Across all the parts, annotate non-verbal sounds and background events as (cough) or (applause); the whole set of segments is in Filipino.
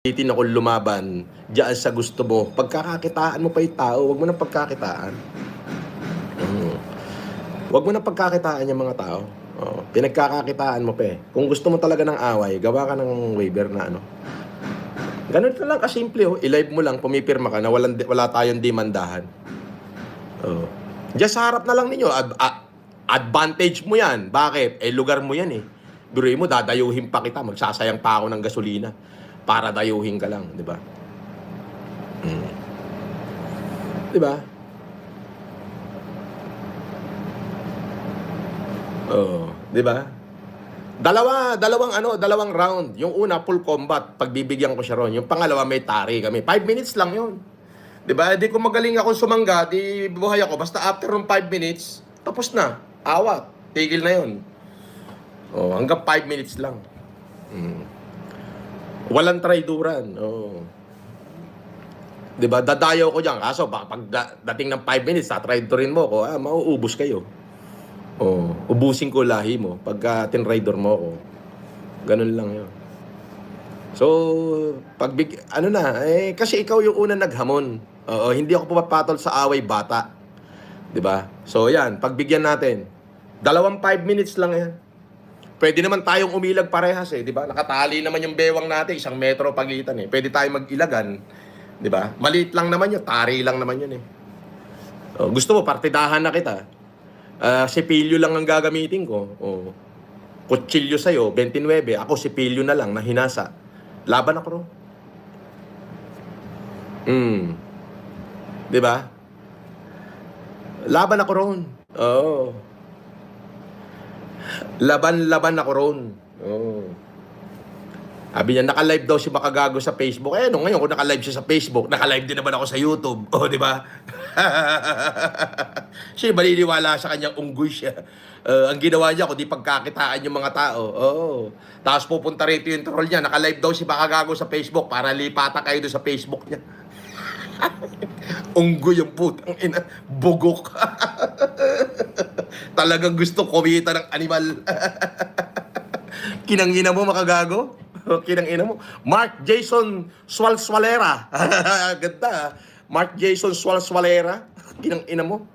pilitin ako lumaban diyan sa gusto mo. Pagkakakitaan mo pa yung tao, wag mo nang pagkakitaan. Mm. Wag mo nang pagkakitaan yung mga tao. Oh, pinagkakakitaan mo pa eh. Kung gusto mo talaga ng away, gawa ka ng waiver na ano. Ganun ka lang kasimple oh. I-live mo lang, pumipirma ka na walang, wala tayong demandahan. Oh. Diyan sa harap na lang ninyo. Ad- advantage mo yan. Bakit? Eh, lugar mo yan eh. Biruin mo, dadayuhin pa kita. Magsasayang pa ako ng gasolina. Para dayuhin ka lang, di ba? Mm. Di ba? Oo, di ba? Dalawa, dalawang ano, dalawang round. Yung una, full combat. Pagbibigyan ko siya ron. Yung pangalawa, may tari kami. Five minutes lang yun. Di ba? Di ko magaling ako sumangga, di buhay ako. Basta after ng 5 minutes, tapos na. Awat. Tigil na yun. Oh, hanggang 5 minutes lang. Mm. Walang traiduran. Oh. 'Di ba? Dadayo ko diyan. Kaso baka pag da- dating ng 5 minutes, tatraidorin mo ko, ah, mauubos kayo. Oh, ubusin ko lahi mo pagka tinraidor mo ko. Ganun lang 'yon. So, pag big, ano na, eh, kasi ikaw yung una naghamon. Oo, hindi ako pumapatol sa away bata. 'Di ba? So, yan, pagbigyan natin. Dalawang 5 minutes lang yan. Pwede naman tayong umilag parehas eh, 'di ba? Nakatali naman yung bewang natin, isang metro pagitan eh. Pwede tayong mag-ilagan, 'di ba? Maliit lang naman 'yun, tari lang naman 'yun eh. Oh, gusto mo partidahan na kita. Ah, sipilyo lang ang gagamitin ko. Oh. Kutsilyo sa'yo, 29. Ako sipilyo na lang na hinasa. Laban ako ro. Hmm. 'Di ba? Laban ako ron. Oo. Laban-laban ako ron. Oo. Sabi niya, naka-live daw si Makagago sa Facebook. Eh, no, ngayon, kung naka-live siya sa Facebook, naka-live din naman ako sa YouTube. O, di ba? (laughs) siya, maliniwala sa kanyang unggoy siya. Uh, ang ginawa niya, kundi pagkakitaan yung mga tao. Oo. Tapos pupunta rito yung troll niya, naka-live daw si Makagago sa Facebook para lipata kayo doon sa Facebook niya. (laughs) unggoy yung putang ina. Bugok. (laughs) Talagang gusto kumita ng animal. Kinangina mo makagago? (laughs) Kinangina mo. Mark Jason Swalswalera. (laughs) Ganda. ah. Mark Jason Swalswalera. (laughs) Kinangina mo.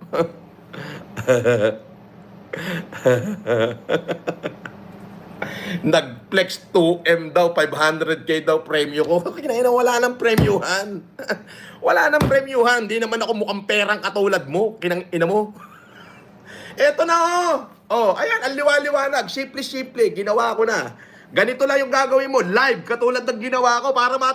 Nag-flex 2M daw, 500k daw premyo ko. Kinangina, wala nang premyuhan. wala nang premyuhan. Di naman ako mukhang perang katulad mo. Kinangina mo. Eto na oh. Oh, ayan, ang liwa-liwanag. Simple-simple, ginawa ko na. Ganito lang yung gagawin mo, live, katulad ng ginawa ko para ma